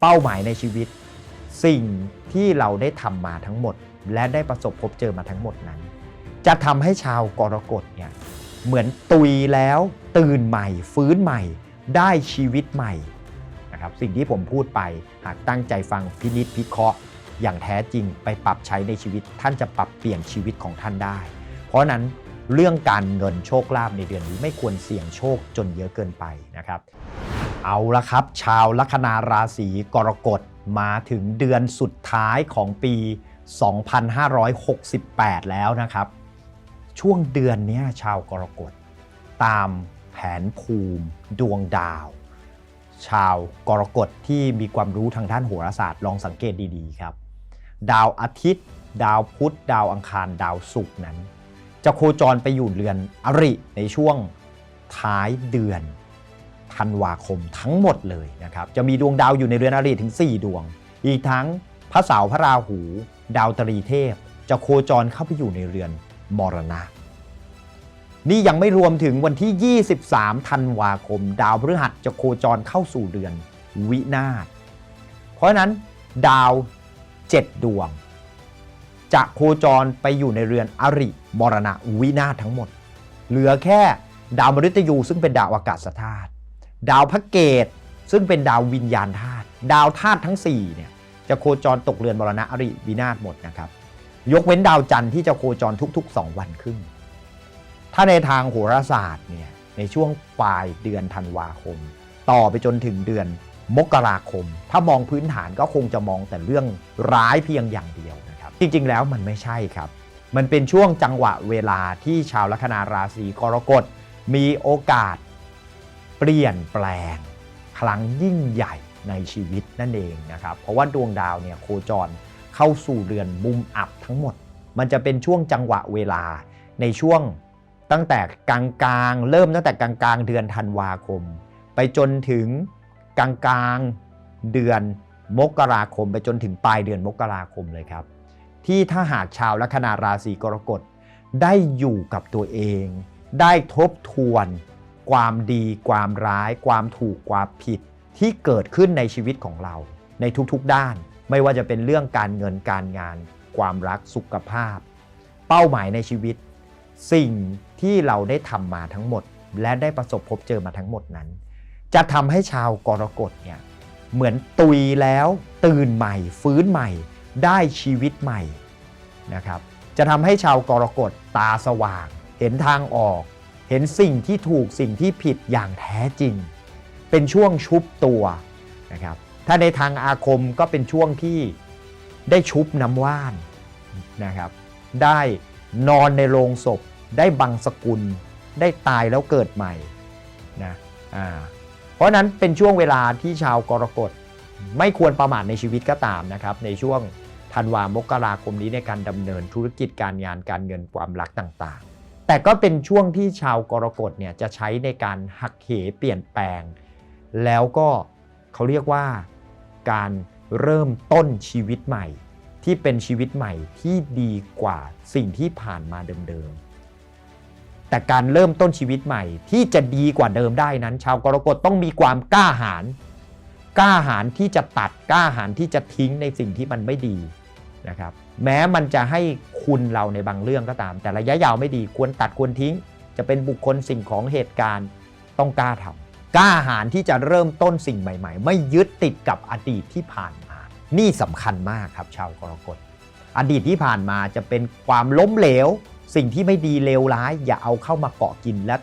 เป้าหมายในชีวิต สิ่งที่เราได้ทำมาทั้งหมด และได้ประสบพบเจอมาทั้งหมดนั้น จะทำให้ชาวกรกฎเนี่ยเหมือนตุยแล้วตื่นใหม่ ฟื้นใหม่ ได้ชีวิตใหม่นะครับสิ่งที่ผมพูดไปหากตั้งใจฟังพินิจพิเคราะห์ อย่างแท้จริงไปปรับใช้ในชีวิต ท่านจะปรับเปลี่ยนชีวิตของท่านได้ เพราะฉะนั้นเรื่องการเงินโชคลาภในเดือนนี้ไม่ควรเสี่ยงโชคจนเยอะเกินไปนะครับ เอาละครับ ชาวลัคนาราศีกรกฎมาถึงเดือนสุดท้ายของปี 2568 แล้วนะครับ ช่วงเดือนนี้ชาวกรกฎตามแผนภูมิดวงดาว ชาวกรกฎที่มีความรู้ทางด้านโหราศาสตร์ลองสังเกตดีๆครับ ดาวอาทิตย์ ดาวพุธ ดาวอังคาร ดาวศุกร์นั้น จะโคจรไปอยู่เรือนอริในช่วงท้ายเดือน ธันวาคมทั้งหมดเลยนะครับ จะมีดวงดาวอยู่ในเรือนอริถึง 4 ดวง อีกทั้งพระเสาร์พระราหู ดาวตรีเทพ จะโคจรเข้าไปอยู่ในเรือนมรณะ นี่ยังไม่รวมถึงวันที่ 23 ธันวาคม ดาวพฤหัสจะโคจรเข้าสู่เดือนวินาศ เพราะฉะนั้นดาว 7 ดวง จะโคจรไปอยู่ในเรือนอริมรณะวินาศทั้งหมด เหลือแค่ดาวมฤตยูซึ่งเป็นดาวอากาศธาตุ ดาวพระเกตซึ่งเป็นดาววิญญาณธาตุดาวธาตุทั้ง4เนี่ยจะโคจรตกเรือนมรณะอริวินาศหมดนะครับ ยกเว้นดาวจันทร์ที่จะโคจรทุกๆ 2 วันครึ่ง ถ้าในทางโหราศาสตร์เนี่ยในช่วงปลายเดือนธันวาคม ต่อไปจนถึงเดือนมกราคม ถ้ามองพื้นฐานก็คงจะมองแต่เรื่องร้ายเพียงอย่างเดียวนะครับ จริงๆแล้วมันไม่ใช่ครับ มันเป็นช่วงจังหวะเวลาที่ชาวลัคนาราศีกรกฎมีโอกาส เปลี่ยนแปลงครั้งยิ่งใหญ่ในชีวิตนั่นเองนะครับ เพราะว่าดวงดาวเนี่ยโคจรเข้าสู่เรือนมุมอับทั้งหมด มันจะเป็นช่วงจังหวะเวลาในช่วงตั้งแต่กลางๆเริ่มตั้งแต่กลางๆเดือนธันวาคม ไปจนถึงกลางๆเดือนมกราคม ไปจนถึงปลายเดือนมกราคมเลยครับ ที่ถ้าหากชาวลัคนาราศีกรกฎได้อยู่กับตัวเอง ได้ทบทวน ความดี ความร้าย ความถูกความผิดที่เกิดขึ้นในชีวิตของเรา ในทุกๆด้าน ไม่ว่าจะเป็นเรื่องการเงินการงาน ความรักสุขภาพ เป้าหมายในชีวิต สิ่งที่เราได้ทำมาทั้งหมด และได้ประสบพบเจอมาทั้งหมดนั้น จะทำให้ชาวกรกฎเนี่ยเหมือนตุยแล้วตื่นใหม่ ฟื้นใหม่ ได้ชีวิตใหม่นะครับจะทำให้ชาวกรกฎตาสว่าง เห็นทางออก เห็นสิ่งที่ถูกสิ่งที่ผิดอย่างแท้จริง เป็นช่วงชุบตัวนะครับถ้าในทางอาคมก็เป็นช่วงที่ได้ชุบน้ำว่านนะครับได้นอนในโรงศพ ได้บังสกุล ได้ตายแล้วเกิดใหม่นะอ่าเพราะนั้นเป็นช่วงเวลาที่ชาวกรกฎไม่ควรประมาทในชีวิตก็ตามนะครับ ในช่วงธันวามกราคมนี้ในการดำเนินธุรกิจการงานการเงินความรักต่าง แต่ก็เป็นช่วงที่ชาวกรกฎเนี่ยจะใช้ในการหักเหเปลี่ยนแปลง แล้วก็เขาเรียกว่าการเริ่มต้นชีวิตใหม่ ที่เป็นชีวิตใหม่ที่ดีกว่าสิ่งที่ผ่านมาเดิมๆแต่การเริ่มต้นชีวิตใหม่ที่จะดีกว่าเดิมได้นั้น ชาวกรกฎต้องมีความกล้าหาญกล้าหาญที่จะตัดกล้าหาญที่จะทิ้งในสิ่งที่มันไม่ดีนะครับ แม้มันจะให้คุณเราในบางเรื่องก็ตาม แต่ระยะยาวไม่ดีควรตัดควรทิ้ง จะเป็นบุคคลสิ่งของเหตุการณ์ต้องกล้าทำกล้าหาญที่จะเริ่มต้นสิ่งใหม่ ๆ ไม่ยึดติดกับอดีตที่ผ่านมา นี่สำคัญมากครับ ชาวกรกฎอดีตที่ผ่านมาจะเป็นความล้มเหลว สิ่งที่ไม่ดีเลวร้าย อย่าเอาเข้ามาเกาะกิน และ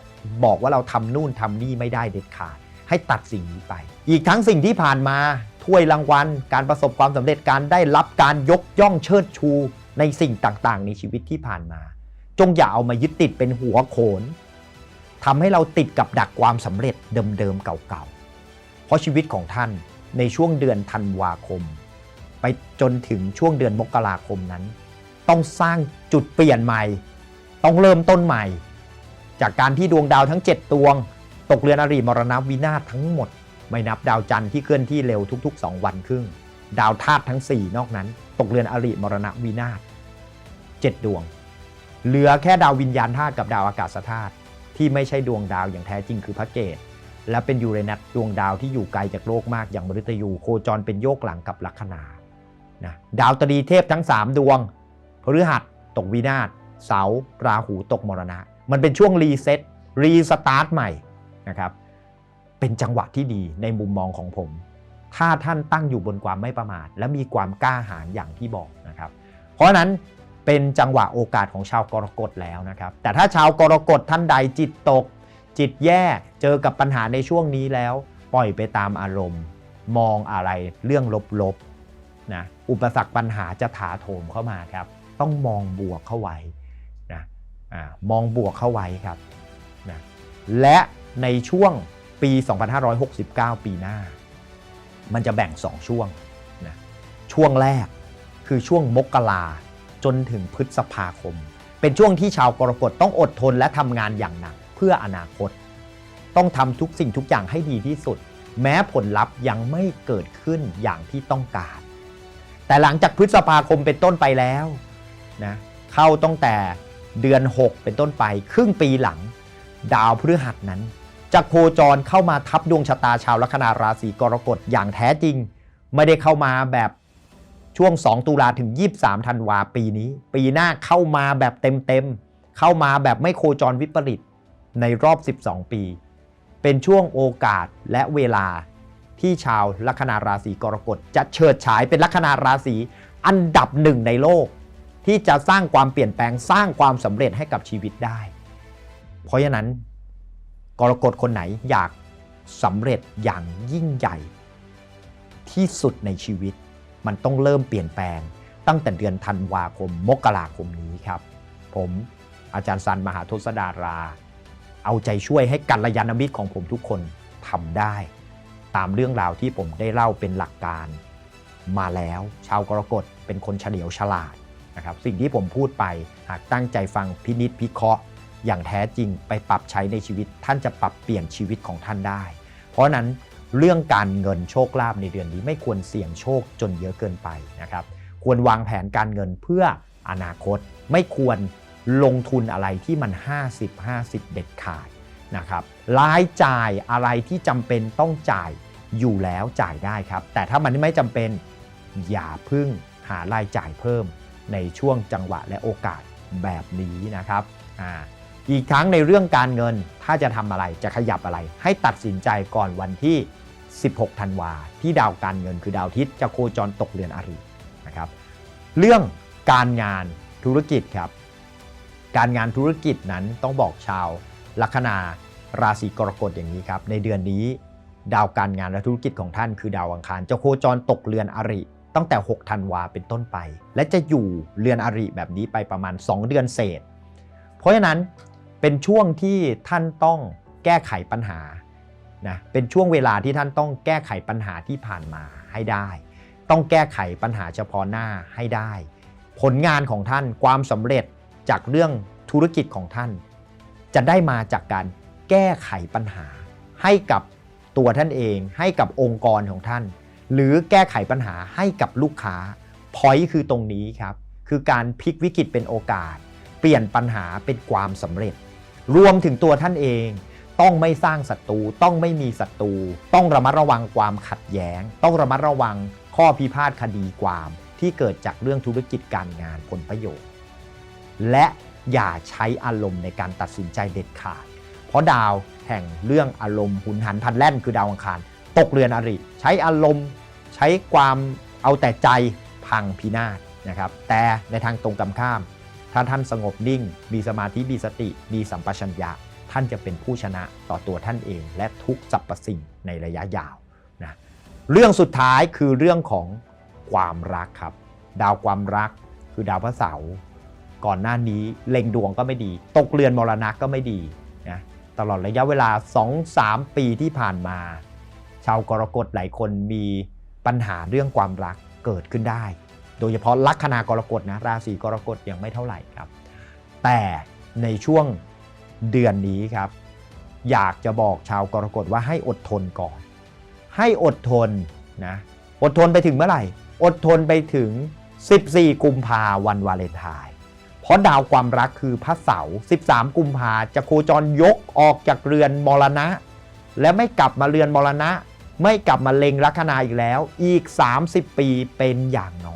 บอกว่าเราทำนู่นทำนี่ไม่ได้เด็ดขาด ให้ตัดสิ่งนี้ไป อีกทั้งสิ่งที่ผ่านมา ถ้วยรางวัล การประสบความสำเร็จการได้รับการยกย่องเชิดชูในสิ่งต่างๆ ในชีวิตที่ผ่านมา จงอย่าเอามายึดติดเป็นหัวโขนทำให้เราติดกับดักความสำเร็จเดิมๆเก่าๆ เพราะชีวิตของท่านในช่วงเดือนธันวาคม ไปจนถึงช่วงเดือนมกราคมนั้น ต้องสร้างจุดเปลี่ยนใหม่ ต้องเริ่มต้นใหม่ จากการที่ดวงดาวทั้ง 7 ดวง ตกเรือนอริมรณวินาศทั้งหมด ไม่นับดาวจันทร์ที่เคลื่อนที่เร็วทุกๆ 2 วันครึ่ง ดาวธาตุทั้ง 4 นอกนั้น ตกเรือนอริมรณะวินาศ7ดวง เหลือแค่ดาววิญญาณธาตุกับดาวอากาศธาตุที่ไม่ใช่ดวงดาวอย่างแท้จริงคือพระเกตและเป็นยูเรนัสดวงดาวที่อยู่ไกลจากโลกมากอย่างมฤตยูโคจรเป็นโยกหลังกับลัคนานะดาวตรีเทพทั้ง 3 ดวงพฤหัสตกวินาศเสาราหูตกมรณะ มันเป็นช่วงรีเซ็ตรีสตาร์ทใหม่นะครับ เป็นจังหวะที่ดีในมุมมองของผม ถ้าท่านตั้งอยู่บนความไม่ประมาท และมีความกล้าหาญอย่างที่บอกนะครับ เพราะนั้นเป็นจังหวะโอกาสของชาวกรกฎแล้วนะครับ แต่ถ้าชาวกรกฎท่านใดจิตตก จิตแย่เจอกับปัญหาในช่วงนี้แล้ว ปล่อยไปตามอารมณ์ มองอะไรเรื่องลบๆนะอุปสรรคปัญหาจะถาโถมเข้ามาครับ ต้องมองบวกเข้าไว้นะอามองบวกเข้าไว้ครับนะและในช่วง ปี 2569 ปีหน้า มันจะแบ่ง 2 ช่วงนะช่วงแรกคือช่วงมกราจนถึงพฤษภาคม เป็นช่วงที่ชาวกรกฎต้องอดทนและทำงานอย่างหนักเพื่ออนาคต ต้องทำทุกสิ่งทุกอย่างให้ดีที่สุด แม้ผลลัพธ์ยังไม่เกิดขึ้นอย่างที่ต้องการ แต่หลังจากพฤษภาคมเป็นต้นไปแล้วนะเข้าตั้งแต่เดือน 6 เป็นต้นไป ครึ่งปีหลัง ดาวพฤหัสนั้น จะโคจรเข้ามาทับดวงชะตาชาวลัคนาราศีกรกฎอย่างแท้จริง ไม่ได้เข้ามาแบบช่วง 2 ตุลาถึง 23 ธันวาปีนี้ ปีหน้าเข้ามาแบบเต็มๆ เข้ามาแบบไม่โคจรวิปริตในรอบ 12 ปี เป็นช่วงโอกาสและเวลาที่ชาวลัคนาราศีกรกฎจะเฉิดฉายเป็นลัคนาราศีอันดับหนึ่งในโลก ที่จะสร้างความเปลี่ยนแปลงสร้างความสำเร็จให้กับชีวิตได้ เพราะฉะนั้น กรกฎคนไหนอยากสำเร็จอย่างยิ่งใหญ่ ที่สุดในชีวิต มันต้องเริ่มเปลี่ยนแปลง ตั้งแต่เดือนธันวาคมมกราคมนี้ครับ ผมอาจารย์สันมหาทศดารา เอาใจช่วยให้กัลยาณมิตรของผมทุกคนทำได้ ตามเรื่องราวที่ผมได้เล่าเป็นหลักการ มาแล้วชาวกรกฎเป็นคนเฉลียวฉลาดนะครับสิ่งที่ผมพูดไปหากตั้งใจฟังพินิษพิเคราะห์ อย่างแท้จริงไปปรับใช้ในชีวิต ท่านจะปรับเปลี่ยนชีวิตของท่านได้ เพราะนั้นเรื่องการเงินโชคลาภในเดือนนี้ไม่ควรเสี่ยงโชคจนเยอะเกินไปนะครับ ควรวางแผนการเงินเพื่ออนาคต ไม่ควรลงทุนอะไรที่มัน 50-50 เด็ดขาดนะครับรายจ่ายอะไรที่จำเป็นต้องจ่ายอยู่แล้วจ่ายได้ครับ แต่ถ้ามันไม่จำเป็นอย่าพึ่งหารายจ่ายเพิ่มในช่วงจังหวะและโอกาสแบบนี้นะครับอ่า อีกทั้งในเรื่องการเงินถ้าจะทำอะไรจะขยับอะไร ให้ตัดสินใจก่อนวันที่ 16 ธันวาที่ดาวการเงินคือดาวทิตย์จะโคจรตกเรือนอรินะครับเรื่องการงานธุรกิจครับ การงานธุรกิจนั้นต้องบอกชาวลัคนาราศีกรกฎอย่างนี้ครับในเดือนนี้ ดาวการงานและธุรกิจของท่านคือดาวอังคารจะโคจรตกเรือนอริตั้งแต่ 6 ธันวาเป็นต้นไป และจะอยู่เรือนอริแบบนี้ไปประมาณ 2 เดือนเศษ เพราะฉะนั้น เป็นช่วงที่ท่านต้องแก้ไขปัญหานะเป็นช่วงเวลาที่ท่านต้องแก้ไขปัญหาที่ผ่านมาให้ได้ ต้องแก้ไขปัญหาเฉพาะหน้าให้ได้ ผลงานของท่านความสำเร็จจากเรื่องธุรกิจของท่าน จะได้มาจากการแก้ไขปัญหา ให้กับตัวท่านเอง ให้กับองค์กรของท่าน หรือแก้ไขปัญหาให้กับลูกค้าพอยคือตรงนี้ครับ คือการพลิกวิกฤตเป็นโอกาส เปลี่ยนปัญหาเป็นความสำเร็จ รวมถึงตัวท่านเอง ต้องไม่สร้างศัตรูต้องไม่มีศัตรูต้องระมัดระวังความขัดแย้ง ต้องระมัดระวังข้อพิพาทคดีความที่เกิดจากเรื่องธุรกิจการงานผลประโยชน์ และอย่าใช้อารมณ์ในการตัดสินใจเด็ดขาด เพราะดาวแห่งเรื่องอารมณ์หุนหันพันแล่นคือดาวอังคาร ตกเรือนอริ ใช้อารมณ์ ใช้ความเอาแต่ใจพังพินาศนะครับแต่ในทางตรงกันข้าม ถ้าท่านสงบนิ่ง มีสมาธิมีสติ มีสัมปชัญญะ ท่านจะเป็นผู้ชนะต่อตัวท่านเอง และทุกสรรพสิ่งในระยะยาวนะเรื่องสุดท้ายคือเรื่องของความรักครับ ดาวความรักคือดาวพระเสาร์ก่อนหน้านี้เล็งดวงก็ไม่ดี ตกเรือนมรณะก็ไม่ดีนะตลอดระยะเวลา 2-3 ปีที่ผ่านมา ชาวกรกฎหลายคนมีปัญหาเรื่องความรักเกิดขึ้นได้ โดยเฉพาะลัคนากรกฎนะราศีกรกฎยังไม่เท่าไหร่ครับ แต่ในช่วงเดือนนี้ครับ อยากจะบอกชาวกรกฎว่าให้อดทนก่อน ให้อดทนนะอดทนไปถึงเมื่อไหร่ อดทนไปถึง 14 กุมภาวันวาเลนไทน์เพราะดาวความรักคือพระเสาร์13 กุมภาจะโคจรยกออกจากเรือนมรณะ และไม่กลับมาเรือนมรณะ ไม่กลับมาเล็งลัคนาอีกแล้ว อีก 30 ปีเป็นอย่างน้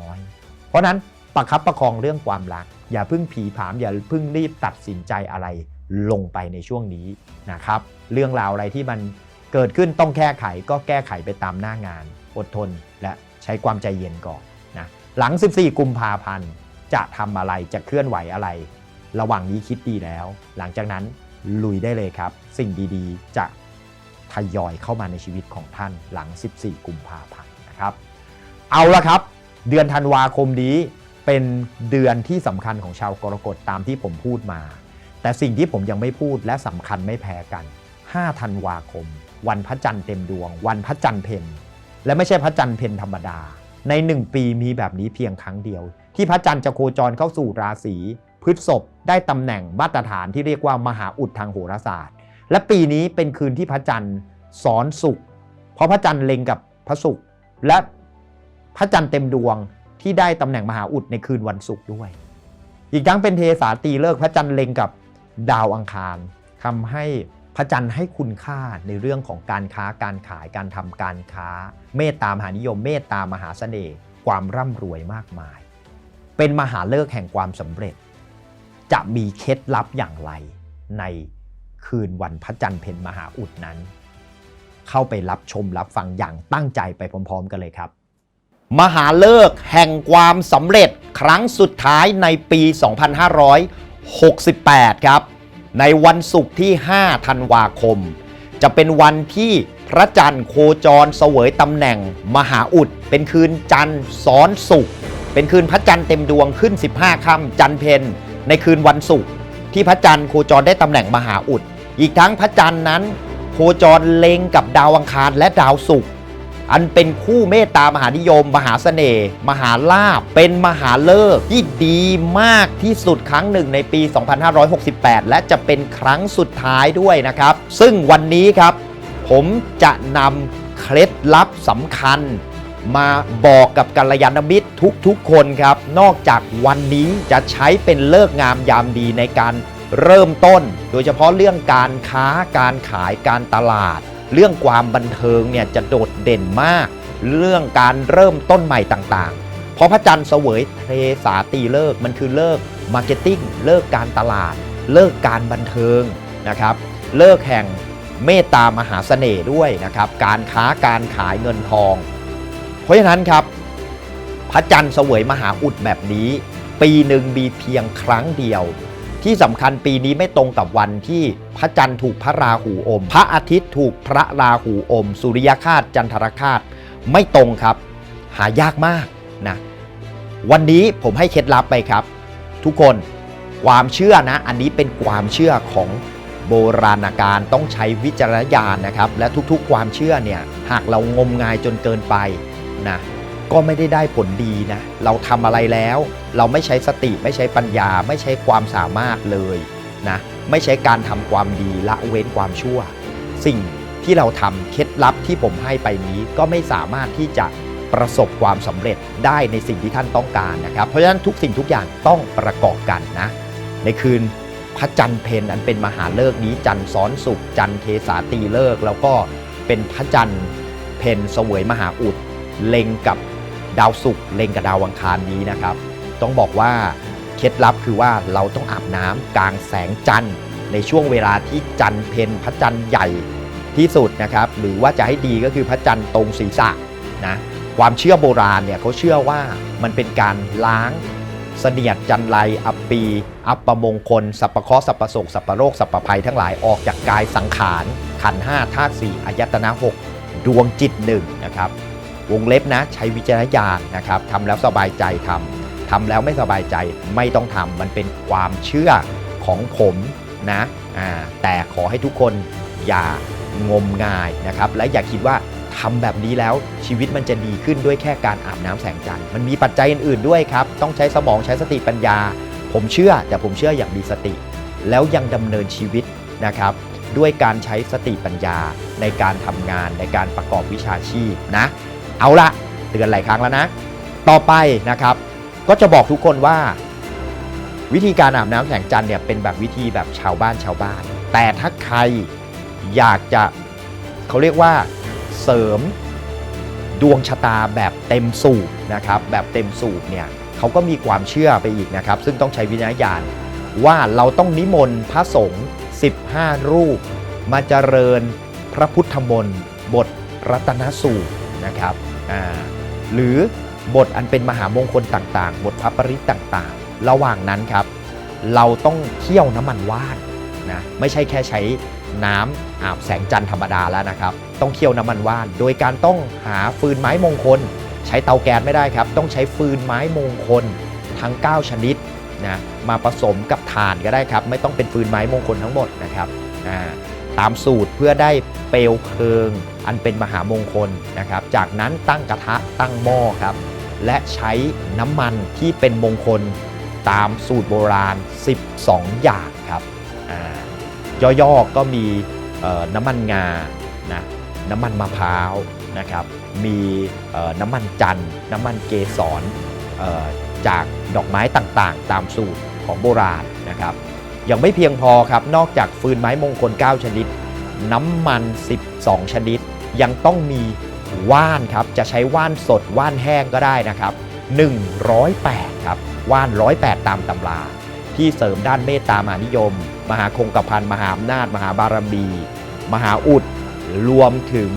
อย เพราะนั้นประคับประคองเรื่องความรัก อย่าพิ่งผีผาม อย่าพิ่งรีบตัดสินใจอะไรลงไปในช่วงนี้นะครับ เรื่องราวอะไรที่มันเกิดขึ้นต้องแก้ไขก็แก้ไขไปตามหน้างาน อดทนและใช้ความใจเย็นก่อนนะหลัง 14 กุมภาพันธ์จะทำอะไรจะเคลื่อนไหวอะไร ระหว่างนี้คิดดีแล้ว หลังจากนั้นลุยได้เลยครับ สิ่งดีๆ จะทยอยเข้ามาในชีวิตของท่านหลัง 14 กุมภาพันธ์นะครับ เอาละครับ เดือนธันวาคมนี้เป็นเดือนที่สำคัญของชาวกรกฎตามที่ผมพูดมา แต่สิ่งที่ผมยังไม่พูดและสำคัญไม่แพ้กัน 5 ธันวาคม วันพระจันทร์เต็มดวง วันพระจันทร์เพ็ญและไม่ใช่พระจันทร์เพ็ญธรรมดา ใน 1 ปีมีแบบนี้เพียงครั้งเดียว ที่พระจันทร์จะโคจรเข้าสู่ราศีพฤษภได้ตำแหน่งมาตรฐานที่เรียกว่ามหาอุดทางโหราศาสตร์ และปีนี้เป็นคืนที่พระจันทร์สอนสุข เพราะพระจันทร์เล็งกับพระศุกร์และ พระจันทร์เต็มดวงที่ได้ตำแหน่งมหาอุดในคืนวันศุกร์ด้วย อีกทั้งเป็นเทสาตีเลิกพระจันทร์เล็งกับดาวอังคารทำให้พระจันทร์ให้คุณค่าในเรื่องของการค้าการขายการทำการค้า เมตตามหานิยม เมตตามหาเสน่ห์ความร่ำรวยมากมาย เป็นมหาเลิกแห่งความสำเร็จ จะมีเคล็ดลับอย่างไรในคืนวันพระจันทร์เพ็ญมหาอุดนั้น เข้าไปรับชมรับฟังอย่างตั้งใจไปพร้อม ๆ กันเลยครับ มหาเลิกแห่งความสำเร็จครั้งสุดท้ายในปี 2568 ครับ ในวันศุกร์ที่ 5 ธันวาคม จะเป็นวันที่พระจันทร์โคจรเสวยตำแหน่ง มหาอุด เป็นคืนจันทร์ซ้อนศุกร์เป็นคืนพระจันทร์เต็มดวงขึ้น 15 ค่ำจันทร์เพนในคืนวันศุกร์ที่พระจันทร์โคจรได้ตำแหน่งมหาอุด อีกทั้งพระจันทร์นั้น โคจรเล็งกับดาวอังคารและดาวศุกร์ อันเป็นคู่เมตตามหานิยม มหาเสน่ห์มหาลาภเป็นมหาเลิกที่ดีมากที่สุดครั้งหนึ่งในปี 2568 และจะเป็นครั้งสุดท้ายด้วยนะครับ ซึ่งวันนี้ครับ ผมจะนำเคล็ดลับสำคัญ มาบอกกับกัลยาณมิตรทุกๆคนครับ นอกจากวันนี้จะใช้เป็นเลิกงามยามดีในการเริ่มต้น โดยเฉพาะเรื่องการค้าการขายการตลาด เรื่องความบันเทิงเนี่ยจะโดดเด่นมาก เรื่องการเริ่มต้นใหม่ต่างๆ เพราะพระจันทร์เสวยเทสาตีเลิกมันคือเลิกมาร์เก็ตติ้งเลิกการตลาด เลิกการบันเทิงนะครับ เลิกแห่งเมตตามหาเสน่ห์ด้วยนะครับ การค้าการขายเงินทอง เพราะฉะนั้นครับ พระจันทร์เสวยมหาอุดแบบนี้ ปีหนึ่งมีเพียงครั้งเดียว ที่สำคัญปีนี้ไม่ตรงกับวันที่พระจันทร์ถูกพระราหูอม พระอาทิตย์ถูกพระราหูอม สุริยคาตจันทรคาตไม่ตรงครับ หายากมากนะวันนี้ผมให้เคล็ดลับไปครับ ทุกคนความเชื่อนะ อันนี้เป็นความเชื่อของโบราณการต้องใช้วิจารณญาณนะครับ และทุกๆ ความเชื่อเนี่ยหากเรางมงายจนเกินไปนะ ก็ไม่ได้ได้ผลดีนะ เราทำอะไรแล้ว เราไม่ใช้สติไม่ใช้ปัญญา ไม่ใช้ความสามารถเลยนะไม่ใช้การทำความดีละเว้นความชั่ว สิ่งที่เราทำเคล็ดลับที่ผมให้ไปนี้ก็ไม่สามารถที่จะประสบความสำเร็จได้ในสิ่งที่ท่านต้องการนะครับ เพราะฉะนั้นทุกสิ่งทุกอย่างต้องประกอบกันนะ ในคืนพระจันทร์เพนอันเป็นมหาเลิกนี้จันทร์ซ้อนสุขจันทร์เทสาตีเลิก แล้วก็เป็นพระจันทร์เพนเสวยมหาอุดเล็งกับ ดาวศุกร์เล็งกับดาวอังคารนี้นะครับ ต้องบอกว่าเคล็ดลับคือว่าเราต้องอาบน้ำกลางแสงจันทร์ ในช่วงเวลาที่จันทร์เพนพระจันทร์ใหญ่ที่สุดนะครับ หรือว่าจะให้ดีก็คือพระจันทร์ตรงศีรษะนะความเชื่อโบราณเนี่ยเขาเชื่อว่ามันเป็นการล้างเสนียดจันไรอัปปี อัปปมงคล สัพพะเคราะห์สัพพะโศกสัพพะโรคสัพพะภัยทั้งหลายออกจากกายสังขาร ขันห้าธาตุสี่อายตนะหกดวงจิตหนึ่งนะครับ วงเล็บนะใช้วิจารณญาณนะครับทำแล้วสบายใจทำทำแล้วไม่สบายใจไม่ต้องทำมันเป็นความเชื่อของผมนะอ่าแต่ขอให้ทุกคนอย่างมงายนะครับและอย่าคิดว่าทำแบบนี้แล้วชีวิตมันจะดีขึ้นด้วยแค่การอาบน้ำแสงจันทร์มันมีปัจจัยอื่นๆด้วยครับ ต้องใช้สมองใช้สติปัญญา ผมเชื่อแต่ผมเชื่ออย่างมีสติ แล้วยังดำเนินชีวิตนะครับด้วยการใช้สติปัญญาในการทำงานในการประกอบวิชาชีพนะ เอาละเตือนหลายครั้งแล้วนะ ต่อไปนะครับ ก็จะบอกทุกคนว่า วิธีการอาบน้ำแสงจันทร์เนี่ยเป็นแบบวิธีแบบชาวบ้านชาวบ้าน แต่ถ้าใครอยากจะเขาเรียกว่าเสริมดวงชะตาแบบเต็มสูบนะครับ แบบเต็มสูบเนี่ยเขาก็มีความเชื่อไปอีกนะครับ ซึ่งต้องใช้วิญญาณว่าเราต้องนิมนต์พระสงฆ์15 รูป มาเจริญพระพุทธมนต์บทรัตนสูตรนะครับ หรือบทอันเป็นมหามงคลต่างๆ บทพระปริตต่างๆ ระหว่างนั้นครับ เราต้องเคี่ยวน้ำมันว่านนะไม่ใช่แค่ใช้น้ำอาบแสงจันทร์ธรรมดาแล้วนะครับ ต้องเคี่ยวน้ำมันว่าน โดยการต้องหาฟืนไม้มงคล ใช้เตาแก๊สไม่ได้ครับ ต้องใช้ฟืนไม้มงคลทั้ง 9 ชนิดนะมาผสมกับถ่านก็ได้ครับ ไม่ต้องเป็นฟืนไม้มงคลทั้งหมดนะครับอ่า ตามสูตรเพื่อได้เปลวเพลิง อันเป็นมหามงคลนะครับ จากนั้นตั้งกระทะตั้งหม้อครับ และใช้น้ำมันที่เป็นมงคลตามสูตรโบราณ 12 อย่างครับอ่าย่อๆก็มีน้ำมันงานะน้ำมันมะพร้าวนะครับ มีน้ำมันจันทร์น้ำมันเกสรจากดอกไม้ต่างๆ ตามสูตรของโบราณนะครับ ยังไม่เพียงพอครับ นอกจากฟืนไม้มงคล 9 ชนิด น้ำมัน 12 ชนิด ยังต้องมีว่านครับ จะใช้ว่านสดว่านแห้งก็ได้นะครับ 108 ครับ ว่าน 108 ตามตำรา ที่เสริมด้านเมตตามหานิยม มหาคงกระพันมหาอำนาจ มหาบารมี มหาอุด รวมถึง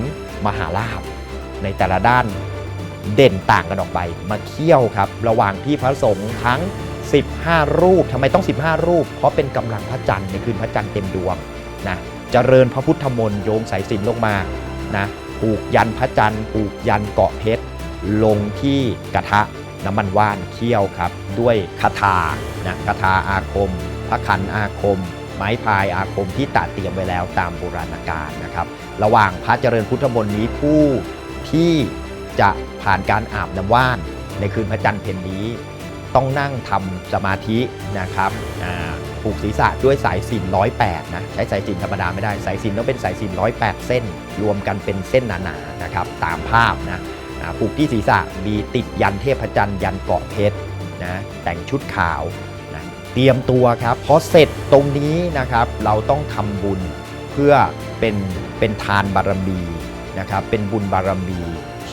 มหาลาภในแต่ละด้านเด่นต่างกันออกไป มาเคี่ยวครับ ระหว่างที่พระสงฆ์ทั้ง 15 รูปทำไมต้อง 15 รูป เพราะเป็นกำลังพระจันทร์ในคืนพระจันทร์เต็มดวงนะเจริญพระพุทธมนต์โยงสายสิญจนลงมานะผูกยันพระจันทร์ผูกยันเกาะเพชร ลงที่กระทะน้ำมันว่านเคี่ยวครับ ด้วยคาถานะคาถาอาคม พระขันอาคม ไม้พายอาคมที่ตัดเตรียมไว้แล้วตามโบราณกาลนะครับ ระหว่างพระเจริญพุทธมนต์นี้ผู้ที่จะผ่านการอาบน้ำว่านในคืนพระจันทร์เพ็ญนี้ ต้องนั่งทำสมาธินะครับผูกศีรษะด้วยสายสิญจน108นะใช้สายสิญจนธรรมดาไม่ได้สายสิญจนต้องเป็นสายสิญจน108 เส้น รวมกันเป็นเส้นหนาๆนะครับตามภาพนะผูกที่ศีรษะมีติดยันเทพจันทร์ยันเกาะเพชรนะแต่งชุดขาวนะเตรียมตัวครับพอเสร็จตรงนี้นะครับเราต้องทำบุญเพื่อเป็นเป็นทานบารมีนะครับเป็นบุญบารมี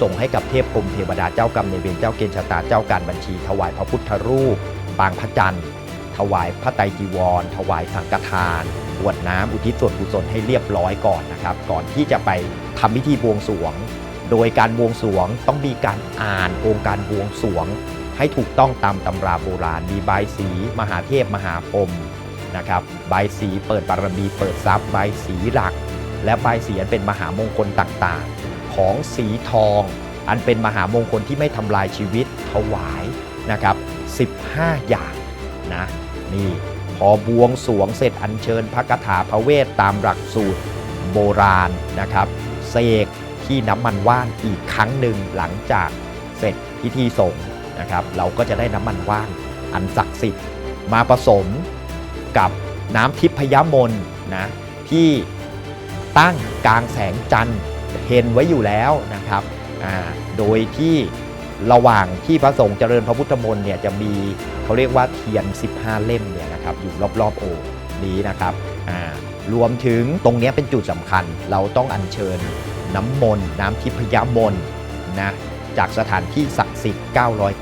ส่งให้กับเทพพรมเทวดาเจ้ากรรมในเวรเจ้าเกณฑ์ชะตาเจ้าการบัญชี ถวายพระพุทธรูป ปางพระจันทร์ ถวายพระไตรจีวร ถวายสังฆทานกรวดน้ำอุทิศส่วนกุศลให้เรียบร้อยก่อนนะครับ ก่อนที่จะไปทำพิธีบวงสรวง โดยการบวงสรวงต้องมีการอ่านองค์การบวงสรวง ให้ถูกต้องตามตำราโบราณมีบายสี มหาเทพมหาพรมนะครับบายสีเปิดบารมีเปิดทรัพย์บายสีหลัก และบายสีอันเป็นมหามงคลต่างๆ ของสีทอง อันเป็นมหามงคลที่ไม่ทำลายชีวิตถวายนะครับ15 อย่างนะนี่พอบวงสรวงเสร็จอัญเชิญพระคาถาพระเวทตามหลักสูตรโบราณนะครับเสกที่น้ำมันว่านอีกครั้งหนึ่งหลังจากเสร็จพิธีสงฆ์นะครับ เราก็จะได้น้ำมันว่านอันศักดิ์สิทธิ์มาผสมกับน้ำทิพยมนนะที่ตั้งกลางแสงจันทร์ เห็นไว้อยู่แล้วนะครับโดยที่ระหว่างที่พระสงฆ์เจริญพระพุทธมนต์เนี่ยจะมีเขาเรียกว่าเทียน 15 เล่มเนี่ยนะครับอยู่รอบๆโอ่งนี้นะครับรวมถึงตรงนี้เป็นจุดสำคัญ เราต้องอัญเชิญน้ำมนต์น้ำทิพยมนต์นะจากสถานที่ศักดิ์สิทธิ์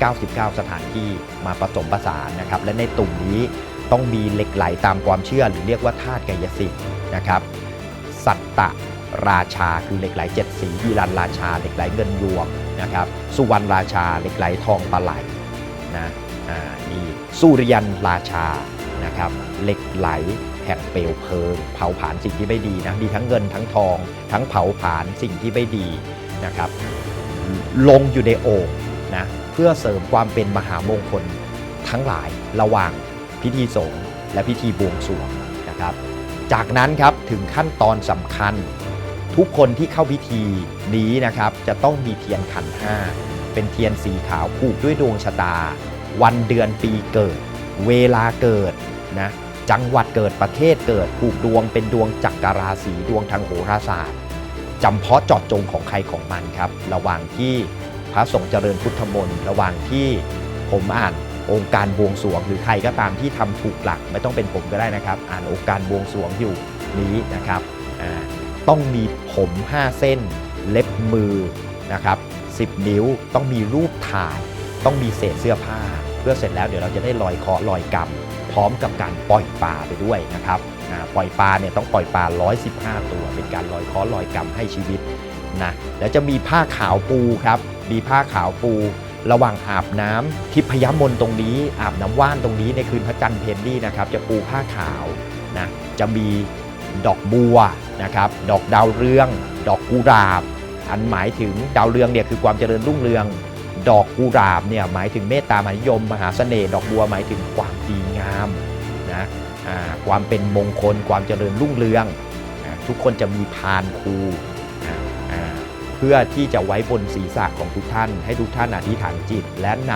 999 สถานที่มาผสมผสานนะครับ และในตุ่มนี้ต้องมีเหล็กไหลตามความเชื่อ หรือเรียกว่าธาตุกายสิทธิ์นะครับ สัตต ราชาคือเหล็กไหลเจ็ดสียีรันราชาเหล็กไหลเงินยวงนะครับสุวรรณราชาเหล็กไหลทองปลาไหลนะอ่านี่สุริยันราชานะครับเหล็กไหลแห่งเปลวเพลิง เผาผลาญสิ่งที่ไม่ดีนะมีทั้งเงินทั้งทอง ทั้งเผาผลาญสิ่งที่ไม่ดีนะครับลงอยู่ในโอ่งนะเพื่อเสริมความเป็นมหามงคลทั้งหลายระหว่างพิธีสงฆ์และพิธีบวงสรวงนะครับ จากนั้นครับถึงขั้นตอนสำคัญ ทุกคนที่เข้าพิธีนี้นะครับจะต้องมีเทียนขันห้าเป็นเทียนสีขาวผูกด้วยดวงชะตา วันเดือนปีเกิด เวลาเกิดนะจังหวัดเกิดประเทศเกิดผูกดวงเป็นดวงจักรราศีดวงทางโหราศาสตร์จำเพาะเจาะจงของใครของมันครับ ระหว่างที่พระสงฆ์เจริญพุทธมนต์ระหว่างที่ผมอ่านองค์การบวงสรวง หรือใครก็ตามที่ทำถูกหลักไม่ต้องเป็นผมก็ได้นะครับ อ่านองค์การบวงสรวงอยู่นี้นะครับอ่า ต้องมีผม 5 เส้น เล็บมือนะครับ10 นิ้วต้องมีรูปถ่าย ต้องมีเศษเสื้อผ้า เพื่อเสร็จแล้วเดี๋ยวเราจะได้ลอยเคาะลอยกรรมพร้อมกับการปล่อยปลาไปด้วยนะครับปล่อยปลาเนี่ยต้องปล่อยปลา 115 ตัว เป็นการลอยเคาะลอยกรรมให้ชีวิตนะแล้วจะมีผ้าขาวปูครับมีผ้าขาวปู ระหว่างอาบน้ำทิพยมนต์ตรงนี้ อาบน้ำว่านตรงนี้ในคืนพระจันทร์เพนนี่นะครับจะปูผ้าขาวนะจะมีดอกบัว นะครับดอกดาวเรือง ดอกกุหลาบ อันหมายถึงดาวเรืองเนี่ยคือความเจริญรุ่งเรือง ดอกกุหลาบเนี่ยหมายถึงเมตตามหานิยม มหาเสน่ห์ดอกบัวหมายถึงความดีงามนะความเป็นมงคล ความเจริญรุ่งเรืองอทุกคนจะมีพานครูเพื่อที่จะไว้บนศีรษะของทุกท่าน ให้ทุกท่านอธิษฐานจิตและน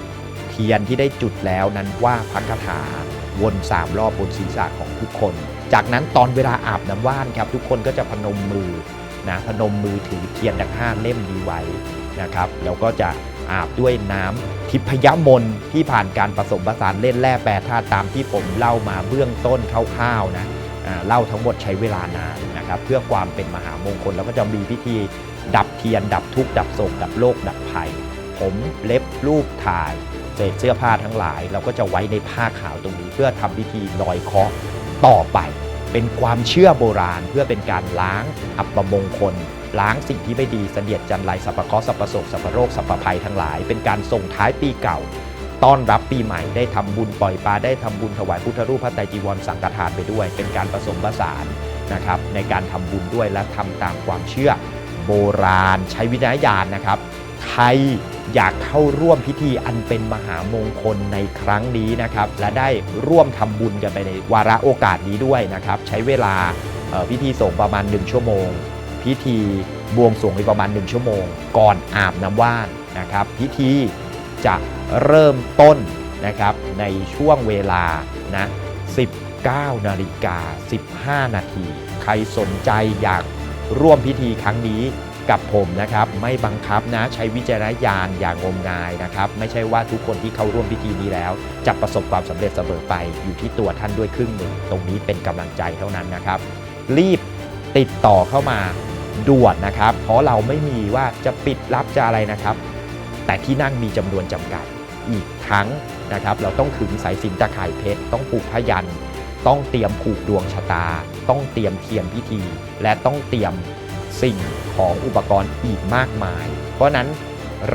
ำเทียนที่ได้จุดแล้วนั้นว่าพักคาถาวนสามรอบบนศีรษะของทุกคน จากนั้นตอนเวลาอาบน้ำว่านครับทุกคนก็จะพนมมือนะพนมมือถือเทียนดังห้าเล่มดีไว้นะครับแล้วก็จะอาบด้วยน้ำทิพยมนที่ผ่านการผสมผสานเล่นแร่แปรธาตุตามที่ผมเล่ามาเบื้องต้นคร่าวๆนะเล่าทั้งหมดใช้เวลานานนะครับเพื่อความเป็นมหามงคลแล้วก็จะมีพิธีดับเทียน ดับทุกข์ดับโศกดับโรคดับภัย ผมเล็บรูปถ่ายเศษเสื้อผ้าทั้งหลาย เราก็จะไว้ในผ้าขาวตรงนี้เพื่อทำพิธีลอยเคาะ ต่อไป เป็นความเชื่อโบราณเพื่อเป็นการล้างอัปมงคล ล้างสิ่งที่ไม่ดีเสนียดจันไรสัพพะเคราะห์สัพพะโศกสัพพะโรคสัพพะภัยทั้งหลาย เป็นการส่งท้ายปีเก่า ต้อนรับปีใหม่ได้ทำบุญปล่อยปลาได้ทำบุญถวายพุทธรูปพระไตรจีวรสังฆทานไปด้วย เป็นการผสมผสานนะครับในการทำบุญด้วยและทำตามความเชื่อโบราณใช้วิจารณญาณนะครับ ใครอยากเข้าร่วมพิธีอันเป็นมหามงคลในครั้งนี้นะครับ และได้ร่วมทำบุญกันไปในวาระโอกาสนี้ด้วยนะครับ ใช้เวลาพิธีส่งประมาณ 1 ชั่วโมง พิธีบวงสรวงไปประมาณ 1 ชั่วโมง ก่อนอาบน้ำว่านนะครับ พิธีจะเริ่มต้นนะครับในช่วงเวลานะ19นาฬิกา15 นาที ใครสนใจอยากร่วมพิธีครั้งนี้ กับผมนะครับไม่บังคับนะใช้วิจารณญาณอย่างงมงายนะครับ ไม่ใช่ว่าทุกคนที่เข้าร่วมพิธีนี้แล้ว จะประสบความสำเร็จเสมอไปอยู่ที่ตัวท่านด้วยครึ่งหนึ่งตรงนี้เป็นกำลังใจเท่านั้นนะครับ รีบติดต่อเข้ามาด่วนนะครับ เพราะเราไม่มีว่าจะปิดรับจะอะไรนะครับ แต่ที่นั่งมีจำนวนจำกัดอีกทั้งนะครับ เราต้องขึงสายสินตะข่ายเพชรต้องผูกพยันต้องเตรียมผูกดวงชะตา ต้องเตรียมเทียมพิธี และต้องเตรียม สิ่งของอุปกรณ์อีกมากมาย เพราะนั้น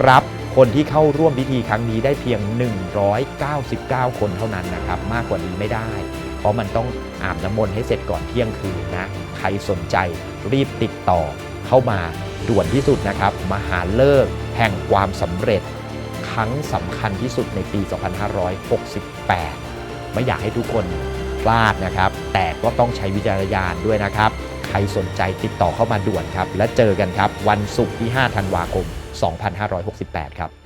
รับคนที่เข้าร่วมพิธีครั้งนี้ได้เพียง 199 คนเท่านั้นนะครับ มากกว่านี้ไม่ได้ เพราะมันต้องอาบน้ำมนต์ให้เสร็จก่อนเที่ยงคืนนะ ใครสนใจรีบติดต่อเข้ามาด่วนที่สุดนะครับ มหาเลิกแห่งความสำเร็จ ครั้งสำคัญที่สุดในปี 2568 ไม่อยากให้ทุกคนพลาดนะครับ แต่ก็ต้องใช้วิจารณญาณด้วยนะครับ ใครสนใจติดต่อเข้ามาด่วนครับ และเจอกันครับ วันศุกร์ที่ 5 ธันวาคม 2568 ครับ